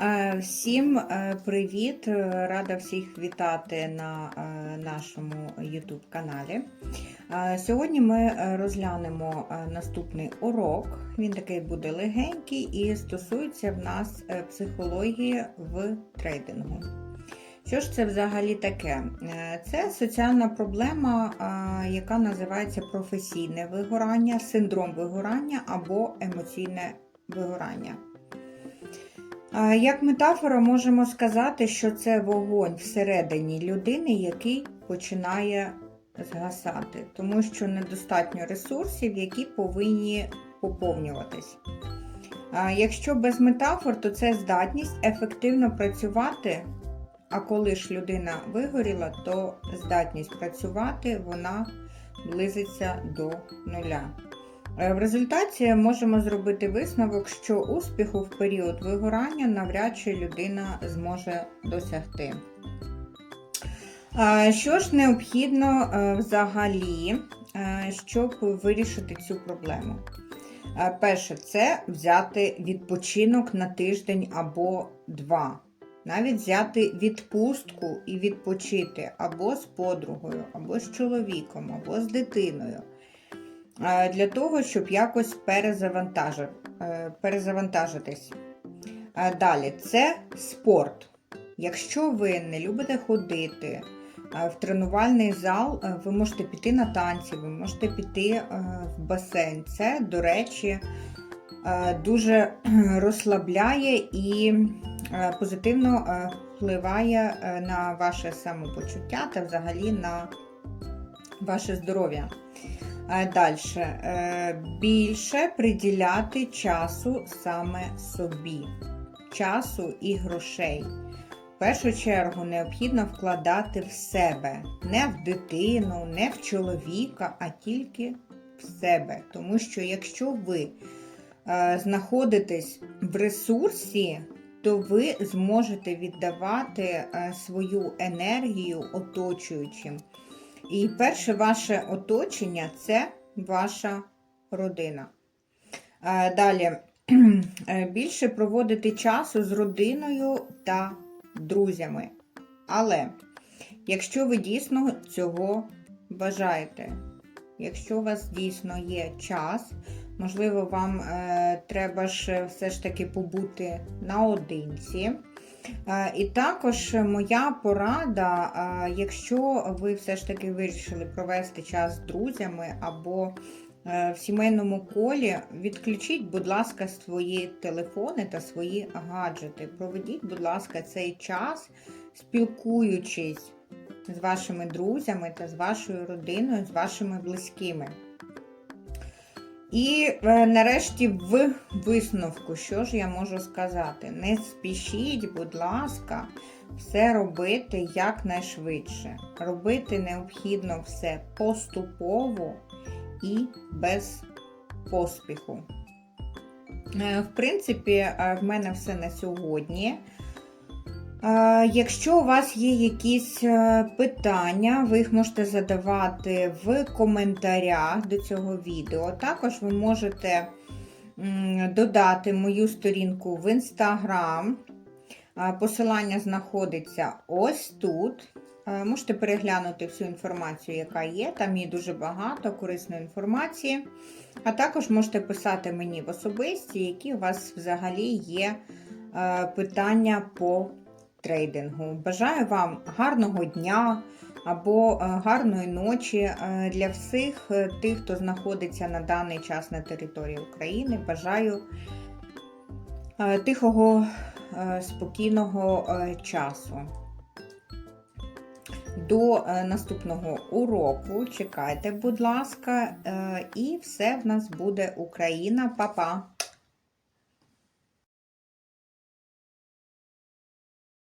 Е, Всім е, привіт! Е, Рада всіх вітати на нашому YouTube каналі. Сьогодні ми розглянемо наступний урок. Він такий буде легенький і стосується в нас психології в трейдингу. Що ж це взагалі таке? Це соціальна проблема, яка називається професійне вигорання, синдром вигорання або емоційне вигорання. Як метафора можемо сказати, що це вогонь всередині людини, який починає згасати, тому що недостатньо ресурсів, які повинні поповнюватись. Якщо без метафор, то це здатність ефективно працювати. А коли ж людина вигоріла, то здатність працювати вона близиться до нуля. Е, В результаті можемо зробити висновок, що успіху в період вигорання навряд чи людина зможе досягти. Е, Що ж необхідно е, взагалі, щоб вирішити цю проблему? Перше, це взяти відпочинок на тиждень або два. Навіть взяти відпустку і відпочити або з подругою, або з чоловіком, або з дитиною. Для того, щоб якось е, перезавантажитись. Далі, це спорт. Якщо ви не любите ходити е, в тренувальний зал, е, ви можете піти на танці, ви можете піти в басейн. Це, до речі, дуже розслабляє і позитивно впливає на ваше самопочуття та взагалі на ваше здоров'я. Далі. Більше приділяти часу саме собі, часу і грошей. В першу чергу необхідно вкладати в себе, не в дитину, не в чоловіка, а тільки в себе. Тому що якщо ви е, знаходитесь в ресурсі, то ви зможете віддавати е, свою енергію оточуючим. І перше ваше оточення це ваша родина. Е, Далі е, більше проводити часу з родиною та друзями. Але якщо ви дійсно цього бажаєте, якщо у вас дійсно є час, можливо, вам е, треба ж все ж таки побути наодинці. Е, І також моя порада, е, якщо ви все ж таки вирішили провести час з друзями або е, в сімейному колі, відключіть, будь ласка, свої телефони та свої гаджети. Проведіть, будь ласка, цей час, спілкуючись з вашими друзями та з вашою родиною, з вашими близькими. І е, нарешті в висновку, що ж я можу сказати? Не спішіть, будь ласка, все робити якнайшвидше. Робити необхідно все поступово і без поспіху. Е, В принципі, е, в мене все на сьогодні. Якщо у вас є якісь е, питання, ви їх можете задавати в коментарях до цього відео. Також ви можете додати мою сторінку в інстаграм. Посилання знаходиться ось тут. Е, Можете переглянути всю інформацію, яка є. Там є дуже багато корисної інформації. А також можете писати мені в особисті, які у вас взагалі є е, питання по трейдингу. Бажаю вам гарного дня або е, гарної ночі е, для всіх е, тих, хто знаходиться на даний час на території України. Бажаю тихого, спокійного часу. До наступного уроку чекайте, будь ласка, і все в нас буде Україна. Па-па!